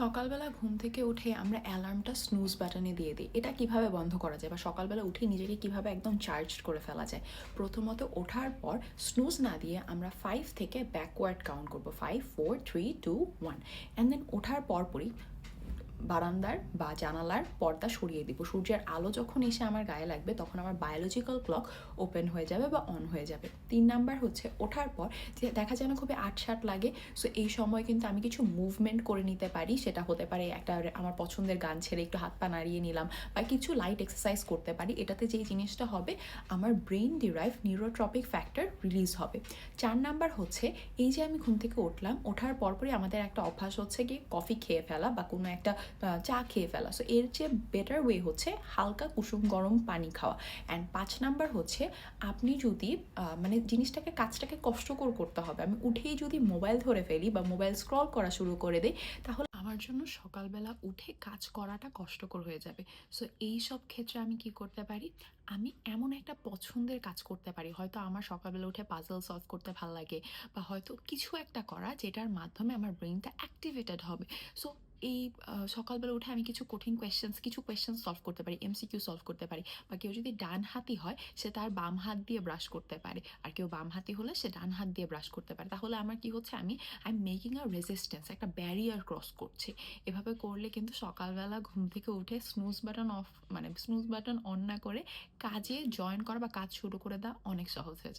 সকালবেলা ঘুম থেকে উঠে আমরা অ্যালার্মটা স্নুজ বাটনে দিয়ে দিই। এটা কীভাবে বন্ধ করা যায় বা সকালবেলা উঠে নিজেকে কীভাবে একদম চার্জ করে ফেলা যায়? প্রথমত ওঠার পর স্নুজ না দিয়ে আমরা ফাইভ থেকে ব্যাকওয়ার্ড কাউন্ট করব। Five four three two one and then ওঠার পরপরই বারান্দার বা জানালার পর্দা সরিয়ে দিব। সূর্যের আলো যখন এসে আমার গায়ে লাগবে, তখন আমার বায়োলজিক্যাল ক্লক ওপেন হয়ে যাবে বা অন হয়ে যাবে। তিন নাম্বার হচ্ছে, ওঠার পর দেখা যায় না খুবই আটসাট লাগে সো এই সময় কিন্তু আমি কিছু মুভমেন্ট করে নিতে পারি। সেটা হতে পারে একটা আমার পছন্দের গান ছেড়ে একটু হাত পা নাড়িয়ে নিলাম বা কিছু লাইট এক্সারসাইজ করতে পারি। এটাতে যেই জিনিসটা হবে, আমার brain derived neurotrophic factor release হবে। চার নাম্বার হচ্ছে, এই যে আমি ঘুম থেকে উঠলাম, ওঠার পরপরই আমাদের একটা অভ্যাস হচ্ছে গিয়ে কফি খেয়ে ফেলা বা কোনো একটা চা খেয়ে ফেলা। সো এর যে বেটার ওয়ে হচ্ছে হালকা কুসুম গরম পানি খাওয়া। অ্যান্ড পাঁচ নাম্বার হচ্ছে আপনি যদি মানে জিনিসটাকে, কাজটাকে কষ্টকর করতে হবে। আমি উঠেই যদি মোবাইল ধরে ফেলি বা মোবাইল স্ক্রল করা শুরু করে দিই, তাহলে আমার জন্য সকালবেলা উঠে কাজ করাটা কষ্টকর হয়ে যাবে। সো এই সব ক্ষেত্রে আমি কি করতে পারি? আমি এমন একটা পছন্দের কাজ করতে পারি। হয়তো আমার সকালবেলা উঠে পাজল সলভ করতে ভালো লাগে বা হয়তো কিছু একটা করা যেটার মাধ্যমে আমার ব্রেনটা অ্যাক্টিভেটেড হবে। সো এই সকালবেলা উঠে আমি কিছু কঠিন কোয়েশ্চেন্স কিছু কোয়েশ্চেন সলভ করতে পারি এমসিকিউ সলভ করতে পারি। বা কেউ যদি ডান হাতি হয়, সে তার বাম হাত দিয়ে ব্রাশ করতে পারে। আর কেউ বাম হাতি হলে সে ডান হাত দিয়ে ব্রাশ করতে পারে। তাহলে আমার কি হচ্ছে, আমি I am making a resistance একটা ব্যারিয়ার ক্রস করছি। এভাবে করলে কিন্তু সকালবেলা ঘুম থেকে উঠে স্নুজ বাটন অফ মানে স্নুজ বাটন অন না করে কাজে জয়েন করা বা কাজ শুরু করে দেওয়া অনেক সহজ হয়ে যায়।